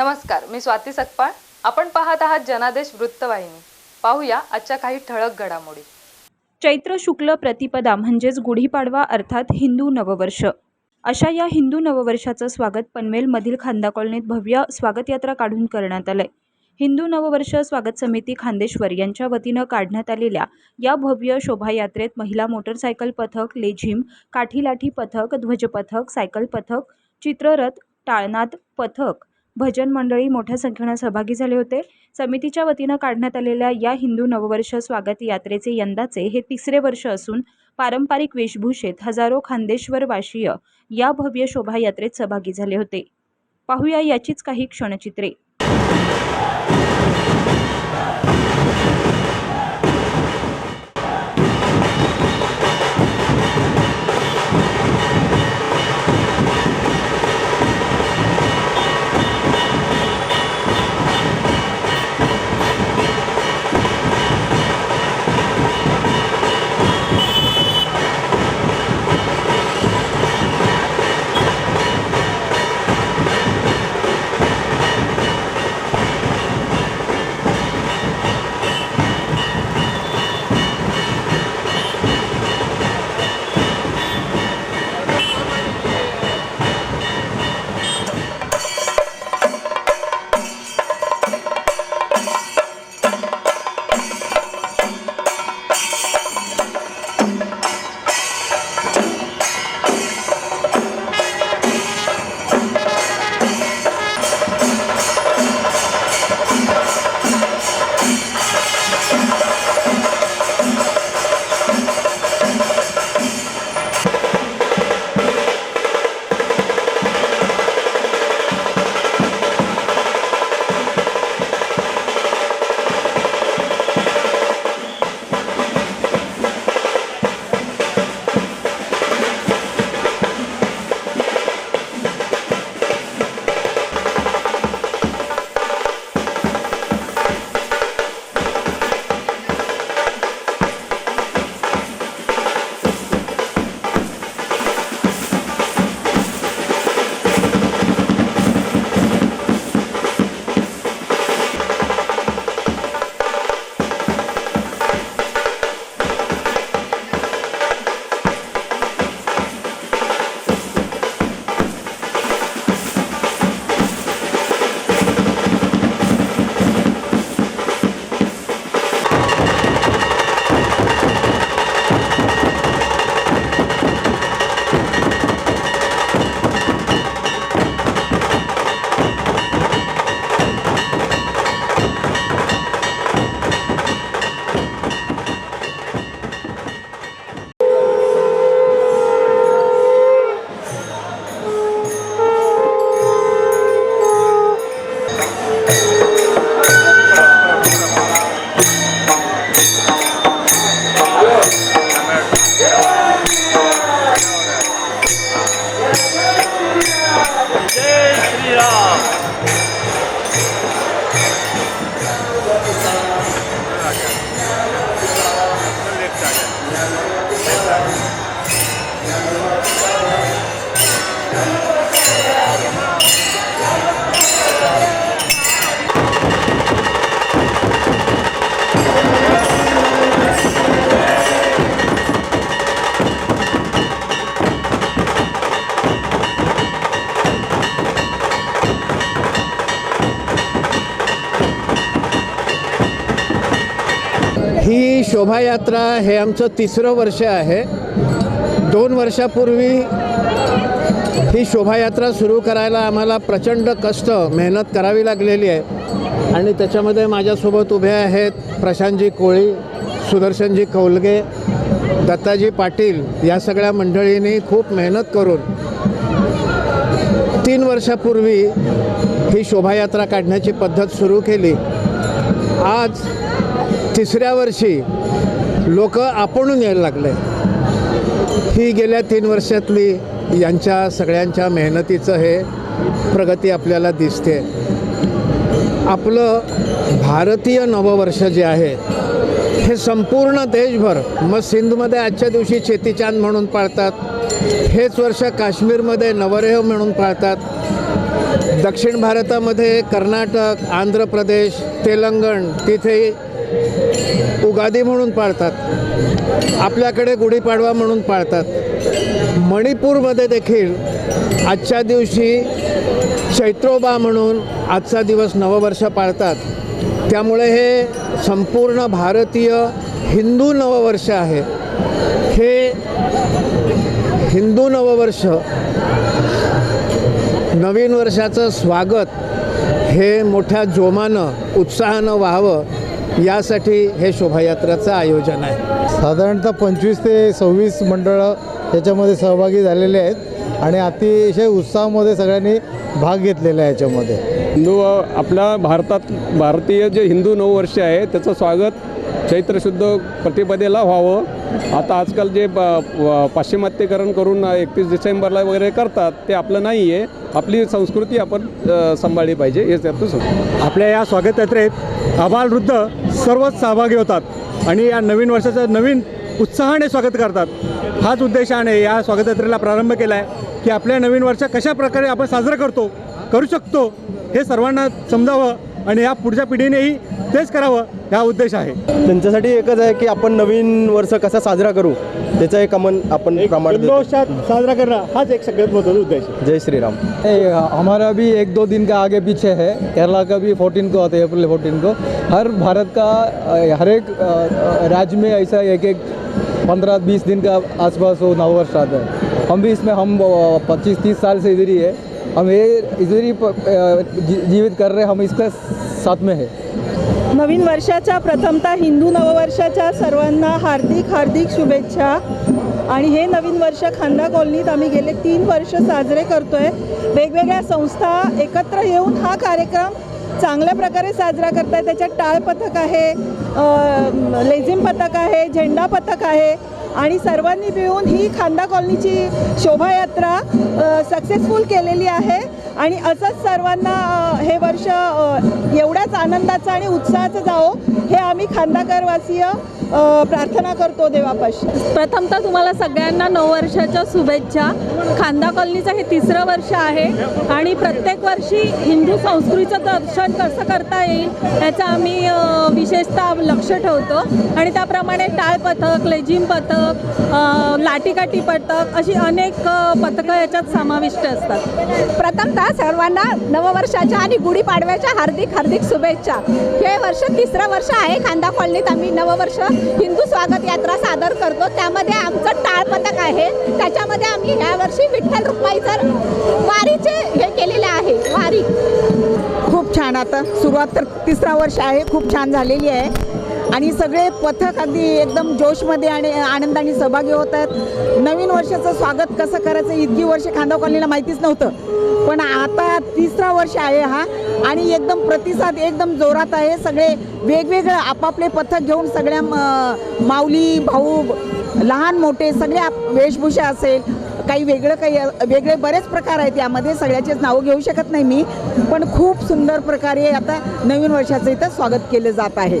नमस्कार मी स्वाती सकपाळ. आपण पाहत आहात जनादेश वृत्तवाहिनी. पाहूया आजच्या काही ठळक घडामोडी. चैत्र शुक्ल प्रतिपदा म्हणजेच गुढीपाडवा अर्थात हिंदू नववर्ष. अशा या हिंदू नववर्षाचं स्वागत पनवेलमधील खांदा कॉलनीत भव्य स्वागत यात्रा काढून करण्यात आलंय. हिंदू नववर्ष स्वागत समिती खांदेश्वर यांच्या वतीनं काढण्यात आलेल्या या भव्य शोभायात्रेत महिला मोटरसायकल पथक लेझिम काठीलाठी पथक ध्वजपथक सायकल पथक चित्ररथ टाळनाद पथक भजन मंडळी मोठ्या संख्येनं सहभागी झाले होते. समितीच्या वतीनं काढण्यात आलेल्या या हिंदू नववर्ष स्वागत यात्रेचे यंदाचे हे तिसरे वर्ष असून पारंपरिक वेशभूषेत हजारो खांदेश्वरवासीय या भव्य शोभायात्रेत सहभागी झाले होते. पाहूया याचीच काही क्षणचित्रे. ही शोभायात्रा हे आमचं तिसरं वर्ष आहे. दोन वर्षापूर्वी ही शोभायात्रा सुरू करायला आम्हाला प्रचंड कष्ट मेहनत करावी लागलेली आहे. आणि त्याच्यामध्ये माझ्यासोबत उभे आहेत प्रशांतजी कोळी सुदर्शनजी कौलगे दत्ताजी पाटील या सगळ्या मंडळींनी खूप मेहनत करून तीन वर्षापूर्वी ही शोभायात्रा काढण्याची पद्धत सुरू केली. आज तिसऱ्या वर्षी लोक आपणून यायला लागले. ही गेल्या तीन वर्षातली यांच्या सगळ्यांच्या मेहनतीचं हे प्रगती आपल्याला दिसते. आपलं भारतीय नववर्ष जे आहे हे संपूर्ण देशभर मग सिंधमध्ये आजच्या दिवशी चेतीचांद म्हणून पाळतात हेच वर्ष काश्मीरमध्ये नवरेह म्हणून पाळतात दक्षिण भारतामध्ये कर्नाटक आंध्र प्रदेश तेलंगण तिथे उगादी म्हणून पाळतात. आपल्याकडे गुढीपाडवा म्हणून पाळतात. मणिपूरमध्ये देखील आजच्या दिवशी चैत्रोबा म्हणून आजचा दिवस नववर्ष पाळतात. त्यामुळे हे संपूर्ण भारतीय हिंदू नववर्ष आहे. हे हिंदू नववर्ष नवीन वर्षाचं स्वागत हे मोठ्या जोमानं उत्साहानं व्हावं यासाठी हे शोभायात्राचं आयोजन आहे. साधारणतः पंचवीस ते सव्वीस मंडळं याच्यामध्ये सहभागी झालेले आहेत आणि अतिशय उत्साहामध्ये सगळ्यांनी भाग घेतलेला आहे याच्यामध्ये. हिंदू आपल्या भारतात भारतीय जे हिंदू नववर्ष आहे त्याचं स्वागत चैत्र शुद्ध प्रतिपदेला व्हावं. आता आजकाल जे पाश्चिमात्यकरण करून एकतीस डिसेंबरला वगैरे करतात ते आपलं नाही आहे आपली संस्कृती आपण सांभाळली पाहिजे हे त्यातून. आपल्या या स्वागत यात्रेत आबालवृद्ध सर्वच सहभागी होतात आणि या नवीन वर्षाचं नवीन उत्साहाने स्वागत करतात. हाच उद्देशाने या स्वागतयात्रेला प्रारंभ केला आहे की आपल्या नवीन वर्ष कशा प्रकारे आपण साजरं करतो करू शकतो हे सर्वांना समजावं. आणि या पुढच्या पिढीनेही तेच करावं हा उद्देश आहे. त्यांच्यासाठी एकच आहे की आपण नवीन वर्ष कसा साजरा करू त्याचा एक अमन आपण प्रमाण साजरा करणं हाच एक सगळ्यात महत्त्वाचा उद्देश आहे. जय श्रीराम. हमारा भी एक दो दिन का आगे पीछे है. केरला का भी फोर्टीन को आता है अप्रैल फोर्टीन को. हर भारत का हर एक राज्य में ऐसा एक एक पंद्रह बीस दिन का आसपास वो नववर्ष आता है। हम भी इसमें हम पच्चीस तीस साल से इधर ही है। हम ये इधर ही प- जी- जीवित कर रहे हम इसका साथ में है। नवीन वर्षाच्या प्रथमतः हिंदू नववर्षाच्या सर्वांना हार्दिक हार्दिक शुभेच्छा. आणि हे नवीन वर्ष खांदा कॉलनीत आम्ही गेले तीन वर्ष साजरे करतोय. वेगवेगळ्या संस्था एकत्र येऊन हा कार्यक्रम चांगल्या प्रकारे साजरा करताय त्याच्यात टाळ पथक आहे लेझिम पथक आहे झेंडा पथक आहे. आणि सर्वांनी मिळून ही खांदा कॉलनीची शोभायात्रा सक्सेसफुल केलेली आहे. आणि असंच सर्वांना हे वर्ष एवढ्याच आनंदाचं आणि उत्साहाचं जावो हे आम्ही खांदाकरवासीय प्रार्थना करतो देवापाशी. प्रथमतः तुम्हाला सगळ्यांना नववर्षाच्या शुभेच्छा. खांदा कॉलनीचं हे तिसरं वर्ष आहे आणि प्रत्येक वर्षी हिंदू संस्कृतीचं दर्शन कसं करता येईल याचं आम्ही विशेषतः लक्ष ठेवतो. आणि त्याप्रमाणे टाळ पथक लेझिम पथक लाटीकाठी पथक अशी अनेक पथकं याच्यात समाविष्ट असतात. करता सर्वांना नववर्षाच्या आणि गुढीपाडव्याच्या हार्दिक हार्दिक शुभेच्छा. हे वर्ष तिसरं वर्ष आहे खांदा कॉलनीत आम्ही नववर्ष हिंदू स्वागत यात्रा सादर करतो. त्यामध्ये आमचं टाळपथक आहे. त्याच्यामध्ये आम्ही ह्या वर्षी विठ्ठल रुक्माईचं वारीचे हे केलेले आहे. वारी. खूप छान. आता सुरुवात तर तिसरा वर्ष आहे. खूप छान झालेली आहे. आणि सगळे पथक अगदी एकदम जोशमध्ये आणि आनंदाने सहभागी होत आहेत. नवीन वर्षाचं स्वागत कसं करायचं? इतकी वर्ष खांदा कॉलनीला माहितीच नव्हतं. पण आता तिसरा वर्ष आहे हा आणि एकदम प्रतिसाद एकदम जोरात आहे. सगळे वेगवेगळं आपापले पथक घेऊन सगळ्या म- माऊली भाऊ लहान मोठे सगळे वेशभूषा असेल काही वेगळं काही वेगळे बरेच प्रकार आहेत यामध्ये. सगळ्याचेच नावं घेऊ शकत नाही मी पण खूप सुंदर प्रकारे आता नवीन वर्षाचं इथं स्वागत केलं जात आहे.